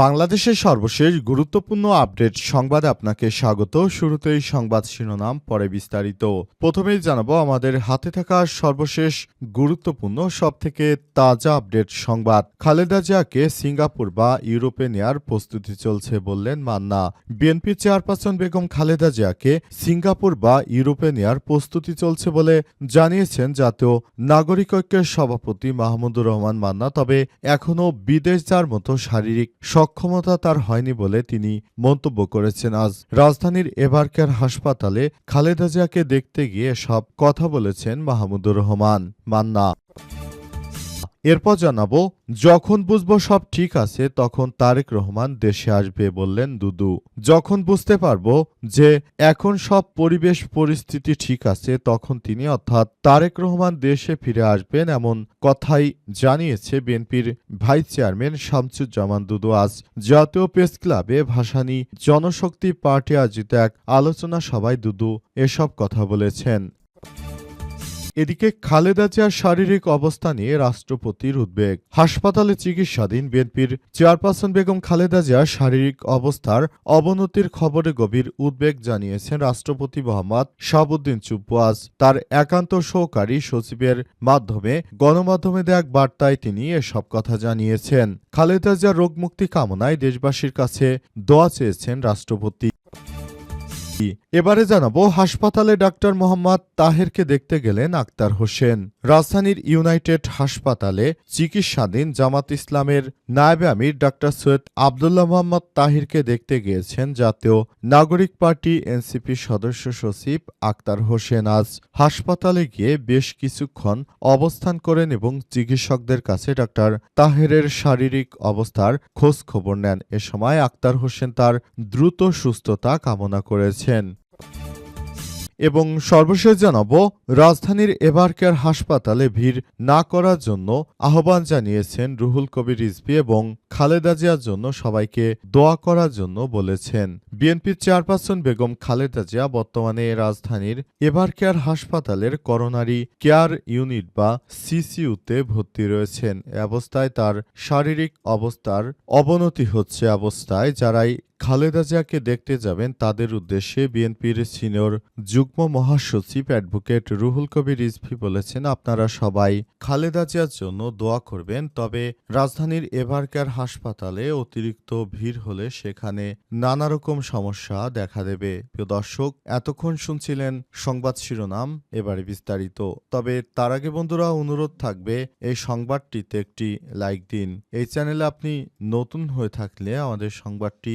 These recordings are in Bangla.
বাংলাদেশের সর্বশেষ গুরুত্বপূর্ণ আপডেট সংবাদে আপনাকে স্বাগত। শুরুতেই সংবাদ শিরোনাম, পরে বিস্তারিত। প্রথমেই জানাব, আমাদের হাতে থাকা সর্বশেষ গুরুত্বপূর্ণ, সবথেকে তাজা আপডেট সংবাদ। খালেদা জিয়াকে সিঙ্গাপুর বা ইউরোপে নেয়ার প্রস্তুতি চলছে বললেন মান্না। বিএনপি চেয়ারপারসন বেগম খালেদা জিয়াকে সিঙ্গাপুর বা ইউরোপে নেয়ার প্রস্তুতি চলছে বলে জানিয়েছেন জাতীয় নাগরিক ঐক্যের সভাপতি মাহমুদুর রহমান মান্না। তবে এখনও বিদেশ যার মতো শারীরিক সক্ষমতা তার হয়নি বলে তিনি মন্তব্য করেছেন। আজ রাজধানীর এবারকার হাসপাতালে খালেদা জিয়াকে দেখতে গিয়ে সব কথা বলেছেন মাহমুদুর রহমান। মান্না এরপর জানাব, যখন বুঝব সব ঠিক আছে, তখন তারেক রহমান দেশে আসবে বললেন দুদু। যখন বুঝতে পারব যে এখন সব পরিবেশ পরিস্থিতি ঠিক আছে, তখন তিনি অর্থাৎ তারেক রহমান দেশে ফিরে আসবেন এমন কথাই জানিয়েছে বিএনপির ভাইস চেয়ারম্যান শামসুজ্জামান দুদু। আজ জাতীয় প্রেস ক্লাবে ভাসানী জনশক্তি পার্টি আয়োজিত এক আলোচনা সভায় দুদু এসব কথা বলেছেন। এদিকে খালেদা জিয়ার শারীরিক অবস্থা নিয়ে রাষ্ট্রপতির উদ্বেগ। হাসপাতালে চিকিৎসাধীন বিএনপির চেয়ারপারসন বেগম খালেদা জিয়ার শারীরিক অবস্থার অবনতির খবরে গভীর উদ্বেগ জানিয়েছেন রাষ্ট্রপতি মোহাম্মদ শাহাবুদ্দিন চুপ্পুয়াজ তার একান্ত সহকারী সচিবের মাধ্যমে গণমাধ্যমে দেয়া এক বার্তায় তিনি এসব কথা জানিয়েছেন। খালেদা জিয়ার রোগমুক্তি কামনায় দেশবাসীর কাছে দোয়া চেয়েছেন রাষ্ট্রপতি। এবারে জানাব, হাসপাতালে ডাক্তার মোহাম্মদ তাহেরকে দেখতে গেলেন আক্তার হোসেন। রাজধানীর ইউনাইটেড হাসপাতালে চিকিৎসাধীন জামাত ইসলামের নায়েবে আমির ডাক্তার সৈয়দ আবদুল্লাহ মোহাম্মদ তাহিরকে দেখতে গিয়েছেন জাতীয় নাগরিক পার্টি এনসিপি সদস্য সচিব আক্তার হোসেন। আজ হাসপাতালে গিয়ে বেশ কিছুক্ষণ অবস্থান করেন এবং চিকিৎসকদের কাছে ডাক্তার তাহেরের শারীরিক অবস্থার খোঁজ খবর নেন। এ সময় আক্তার হোসেন তার দ্রুত সুস্থতা কামনা করেছেন। এবং সর্বশেষ জানাব, রাজধানীর এবারকার হাসপাতালে ভিড় না করার জন্য আহ্বান জানিয়েছেন রুহুল কবির রিজভি এবং খালেদা জিয়ার জন্য সবাইকে দোয়া করার জন্য বলেছেন। বিএনপির চেয়ারপারসন বেগম খালেদা জিয়া বর্তমানে রাজধানীর এবারকার হাসপাতালের করোনারি কেয়ার ইউনিট বা সিসিউতে ভর্তি রয়েছেন। অবস্থায় তার শারীরিক অবস্থার অবনতি হচ্ছে অবস্থায়, যারাই খালেদা জিয়াকে দেখতে যাবেন তাদের উদ্দেশ্যে বিএনপির সিনিয়র যুগ্ম মহাসচিব অ্যাডভোকেট রুহুল কবির রিজভি বলেছেন, আপনারা সবাই খালেদা জিয়ার জন্য দোয়া করবেন, তবে রাজধানীর এবারকার হাসপাতালে অতিরিক্ত ভিড় হলে সেখানে নানা রকম সমস্যা দেখা দেবে। প্রিয় দর্শক, এতক্ষণ শুনছিলেন সংবাদ শিরোনাম, এবারে বিস্তারিত। তবে তার আগে বন্ধুরা, অনুরোধ থাকবে, এই সংবাদটিতে একটি লাইক দিন। এই চ্যানেলে আপনি নতুন হয়ে থাকলে আমাদের সংবাদটি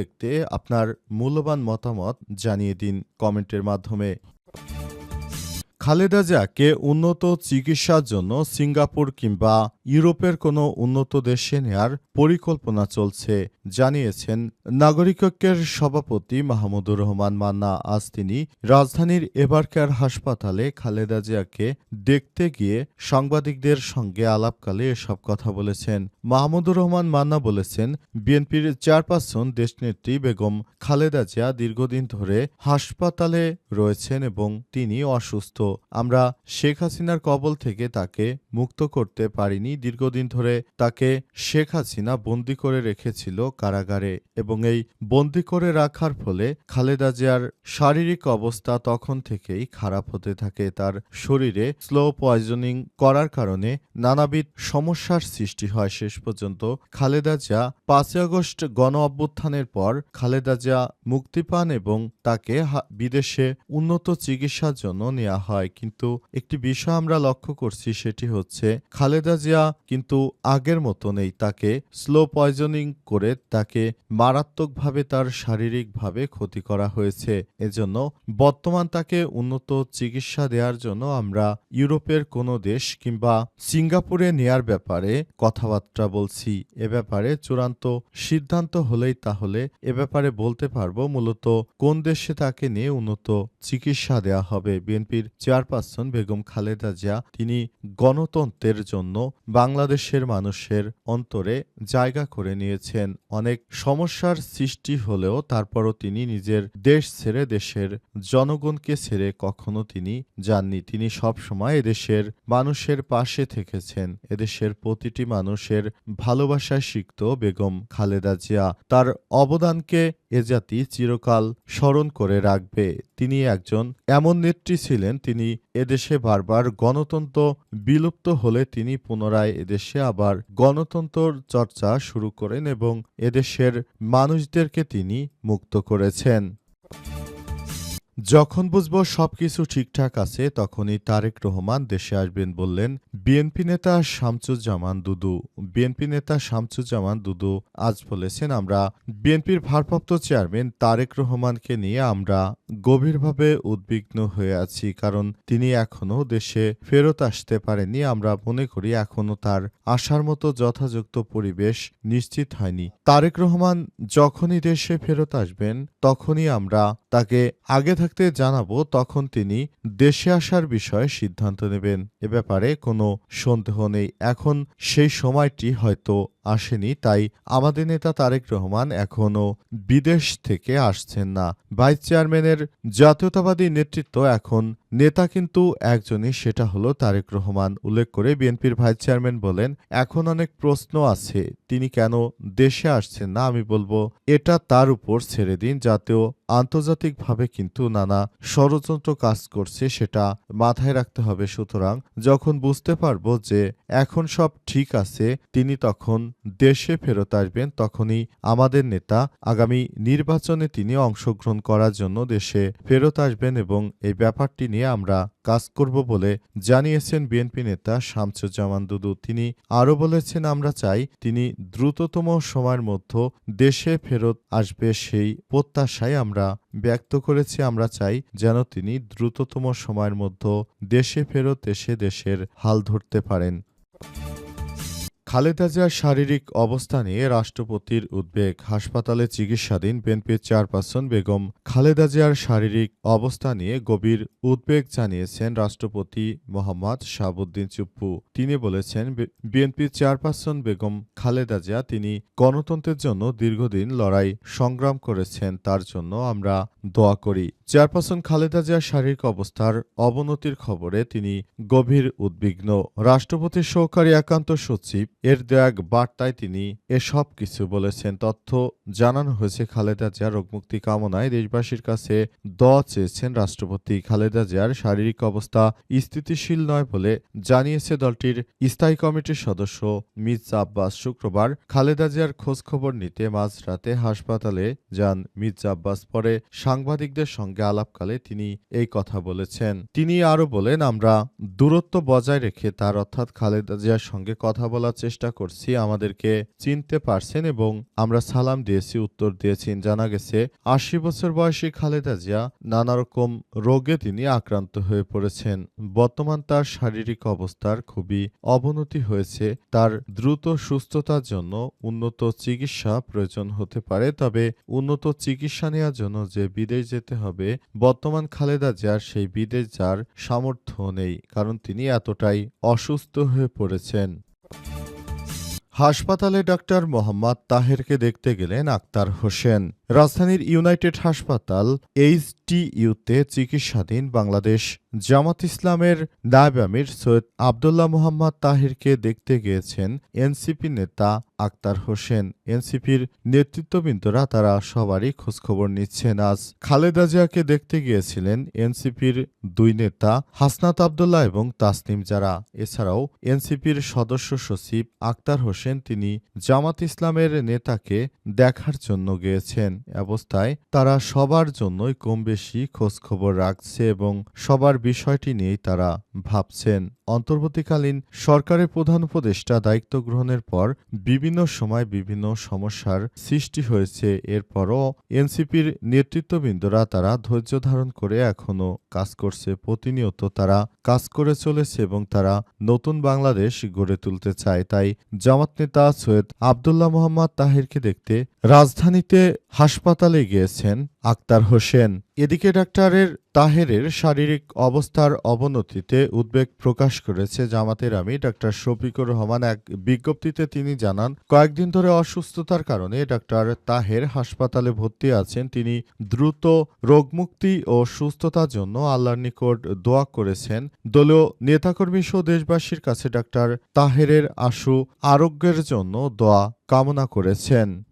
দেখতে আপনার মূল্যবান মতামত জানিয়ে দিন কমেন্টের মাধ্যমে। খালেদা জিয়াকে উন্নত চিকিৎসার জন্য সিঙ্গাপুর কিংবা ইউরোপের কোনো উন্নত দেশে নেয়ার পরিকল্পনা চলছে, জানিয়েছেন নাগরিকৈক্যের সভাপতি মাহমুদুর রহমান মান্না। আজ তিনি রাজধানীর এবারকার হাসপাতালে খালেদা জিয়াকে দেখতে গিয়ে সাংবাদিকদের সঙ্গে আলাপকালে এসব কথা বলেছেন। মাহমুদুর রহমান মান্না বলেছেন, বিএনপির চেয়ারপারসন দেশনেত্রী বেগম খালেদা জিয়া দীর্ঘদিন ধরে হাসপাতালে রয়েছেন এবং তিনি অসুস্থ। আমরা শেখ হাসিনার কবল থেকে তাকে মুক্ত করতে পারিনি। দীর্ঘদিন ধরে তাকে শেখ হাসিনা বন্দি করে রেখেছিল কারাগারে এবং এই বন্দি করে রাখার ফলে খালেদা জিয়ার শারীরিক অবস্থা তখন থেকেই খারাপ হতে থাকে। তার শরীরে স্লো পয়জনিং করার কারণে নানাবিধ সমস্যার সৃষ্টি হয়। শেষ পর্যন্ত খালেদা জিয়া পাঁচই আগস্ট গণ অভ্যুত্থানের পর খালেদা জিয়া মুক্তি পান এবং তাকে বিদেশে উন্নত চিকিৎসার জন্য নেওয়া হয়। কিন্তু একটি বিষয় আমরা লক্ষ্য করছি, সেটি হচ্ছে খালেদা জিয়া কিন্তু আগের মতো নেই তাকে স্লো পয়জনিং করে তাকে মারাত্মকভাবে তার শারীরিকভাবে ক্ষতি করা হয়েছে। এজন্য বর্তমান তাকে উন্নত চিকিৎসা দেওয়ার জন্য আমরা ইউরোপের কোনো দেশ কিংবা সিঙ্গাপুরে নেয়ার ব্যাপারে কথাবার্তা বলছি। এ ব্যাপারে চূড়ান্ত সিদ্ধান্ত হলেই তাহলে এ ব্যাপারে বলতে পারব মূলত কোন দেশে তাকে নিয়ে উন্নত চিকিৎসা দেওয়া হবে। বিএনপির চেয়ারপারসন বেগম খালেদা জিয়া, তিনি গণতন্ত্রের জন্য বাংলাদেশের মানুষের অন্তরে জায়গা করে নিয়েছেন। অনেক সমস্যার সৃষ্টি হলেও তারপরও তিনি নিজের দেশ ছেড়ে দেশের জনগণকে ছেড়ে কখনো তিনি যাননি। তিনি সবসময় এদেশের মানুষের পাশে থেকেছেন। এদেশের প্রতিটি মানুষের ভালোবাসায় সিক্ত বেগম খালেদা জিয়া। তার অবদানকে এ জাতি চিরকাল স্মরণ করে রাখবে। তিনি একজন এমন নেত্রী ছিলেন, তিনি এদেশে বারবার গণতন্ত্র বিলুপ্ত হলে তিনি পুনরায় এদেশে আবার গণতন্ত্র চর্চা শুরু করেন এবং এদেশের মানুষদেরকে তিনি মুক্ত করেছেন। যখন বুঝব সবকিছু ঠিকঠাক আছে, তখনই তারেক রহমান দেশে আসবেন বললেন বিএনপি নেতা শামসুজ্জামান দুদু। বিএনপি নেতা শামসুজ্জামান দুদু আজ বলেছেন, আমরা বিএনপির ভারপ্রাপ্ত চেয়ারম্যান তারেক রহমানকে নিয়ে আমরা গভীরভাবে উদ্বিগ্ন হয়ে আছি, কারণ তিনি এখনও দেশে ফেরত আসতে পারেননি। আমরা মনে করি এখনও তার আসার মতো যথাযথ পরিবেশ নিশ্চিত হয়নি। তারেক রহমান যখনই দেশে ফেরত আসবেন, তখনই আমরা তাকে আগে থাকতে জানাব, তখন তিনি দেশে আসার বিষয়ে সিদ্ধান্ত নেবেন। এ ব্যাপারে কোনো সন্দেহ নেই। এখন সেই সময়টি হয়তো আসেনি, তাই আমাদের নেতা তারেক রহমান এখনও বিদেশ থেকে আসছেন না। ভাইস চেয়ারম্যানের জাতীয়তাবাদী নেতৃত্ব এখন নেতা কিন্তু একজনই, সেটা হলো তারেক রহমান। উল্লেখ করে বিএনপির ভাইস চেয়ারম্যান বলেন, এখন অনেক প্রশ্ন আছে, তিনি কেন দেশে আসছেন না? আমি বলব, এটা তার উপর ছেড়ে দিন যাতেও আন্তর্জাতিকভাবে কিন্তু নানা ষড়যন্ত্র কাজ করছে, সেটা মাথায় রাখতে হবে। সুতরাং যখন বুঝতে পারব যে এখন সব ঠিক আছে, তিনি তখন দেশে ফেরত আসবেন, তখনই আমাদের নেতা আগামী নির্বাচনে তিনি অংশগ্রহণ করার জন্য দেশে ফেরত আসবেন এবং এই ব্যাপারটি নিয়ে আমরা কাজ করব বলে জানিয়েছেন বিএনপি নেতা শামসুজ্জামান দুদু। তিনি আরও বলেছেন, আমরা চাই তিনি দ্রুততম সময়ের মধ্যে দেশে ফেরত আসবে সেই প্রত্যাশায় আমরা ব্যক্ত করেছি। আমরা চাই যেন তিনি দ্রুততম সময়ের মধ্যে দেশে ফেরত এসে দেশের হাল ধরতে পারেন। খালেদা জিয়ার শারীরিক অবস্থা নিয়ে রাষ্ট্রপতির উদ্বেগ। হাসপাতালে চিকিৎসাধীন বিএনপির চেয়ারপারসন বেগম খালেদা জিয়ার শারীরিক অবস্থা নিয়ে গভীর উদ্বেগ জানিয়েছেন রাষ্ট্রপতি মোহাম্মদ শাহাবুদ্দিন চুপ্পু। তিনি বলেছেন বিএনপির চেয়ারপারসন বেগম খালেদা জিয়া তিনি গণতন্ত্রের জন্য দীর্ঘদিন লড়াই সংগ্রাম করেছেন, তার জন্য আমরা দোয়া করি। চেয়ারপারসন খালেদা জিয়ার শারীরিক অবস্থার অবনতির খবরে তিনি গভীর উদ্বিগ্ন। রাষ্ট্রপতির সহকারী একান্ত সচিব এর দেয়া এক বার্তায় তিনি এসব কিছু বলেছেন। তথ্য জানানো হয়েছে খালেদা জিয়ার রোগমুক্তি কামনায়। দেশবাসীর কাছে দোয়া চেয়েছেন রাষ্ট্রপতি খালেদা জিয়ার শারীরিক অবস্থা স্থিতিশীল নয় বলে জানিয়েছে দলটির স্থায়ী কমিটির সদস্য মির্জা আব্বাস। শুক্রবার খালেদা জিয়ার খোঁজখবর নিতে মাঝরাতে হাসপাতালে যান মির্জা আব্বাস। পরে সাংবাদিকদের সঙ্গে আলাপকালে তিনি এই কথা বলেছেন। তিনি আরও বলেন, আমরা দূরত্ব বজায় রেখে তার অর্থাৎ খালেদা জিয়ার সঙ্গে কথা বলার চেষ্টা করছি আমাদেরকে চিনতে পারছেন এবং আমরা সালাম দিয়েছি, উত্তর দিয়েছেন জানা গেছে, আশি বছর বয়সী খালেদা জিয়া নানা রকম রোগে তিনি আক্রান্ত হয়ে পড়েছেন। বর্তমান তার শারীরিক অবস্থার খুবই অবনতি হয়েছে। তার দ্রুত সুস্থতার জন্য উন্নত চিকিৎসা প্রয়োজন হতে পারে, তবে উন্নত চিকিৎসা নেওয়ার জন্য যে বিদেশ যেতে হবে, বর্তমান খালেদা জিয়ার সেই বিদেশ যার সামর্থ্য নেই, কারণ তিনি এতটাই অসুস্থ হয়ে পড়েছেন। হাসপাতালে ডাক্তার মোহাম্মদ তাহেরকে দেখতে গেলেন আক্তার হোসেন। রাজধানীর ইউনাইটেড হাসপাতাল এইচটিইউতে চিকিৎসাধীন বাংলাদেশ জামাত ইসলামের নায়ব আমির সৈয়দ আবদুল্লাহ মোহাম্মদ তাহিরকে দেখতে গিয়েছেন এনসিপি নেতা আক্তার হোসেন। এনসিপির নেতৃত্ববৃন্দরা তারা সবারই খোঁজখবর নিচ্ছেন। আজ খালেদা জিয়াকে দেখতে গিয়েছিলেন এনসিপির দুই নেতা, হাসনাত আবদুল্লাহ এবং তাসনিম যারা এছাড়াও এনসিপির সদস্য সচিব আক্তার হোসেন তিনি জামাত ইসলামের নেতাকে দেখার জন্য গিয়েছেন। অবস্থায় তারা সবার জন্যই কমবেশি খোঁজখবর রাখছে এবং সবার বিষয়টি নিয়েই তারা ভাবছেন। অন্তর্বর্তীকালীন সরকারের প্রধান উপদেষ্টা দায়িত্ব গ্রহণের পর বিভিন্ন সময় বিভিন্ন সমস্যার সৃষ্টি হয়েছে। এরপরও এনসিপির নেতৃত্ববৃন্দরা তারা ধৈর্য ধারণ করে এখনও কাজ করছে। প্রতিনিয়ত তারা কাজ করে চলেছে এবং তারা নতুন বাংলাদেশ গড়ে তুলতে চায়। তাই জামাত নেতা সৈয়দ আবদুল্লাহ মোহাম্মদ তাহিরকে দেখতে রাজধানীতে হাসপাতালে গিয়েছেন আক্তার হোসেন। এদিকে ডাক্তারের তাহেরের শারীরিক অবস্থার অবনতিতে উদ্বেগ প্রকাশ করেছে জামাতের আমি ডাক্তার শফিকুর রহমান। এক বিজ্ঞপ্তিতে তিনি জানান, কয়েকদিন ধরে অসুস্থতার কারণে ডাক্তার তাহের হাসপাতালে ভর্তি আছেন। তিনি দ্রুত রোগমুক্তি ও সুস্থতার জন্য আল্লাহর নিকট দোয়া করেছেন। দলীয় নেতাকর্মী সহ দেশবাসীর কাছে ডাক্তার তাহেরের আশু আরোগ্যের জন্য দোয়া কামনা করেছেন।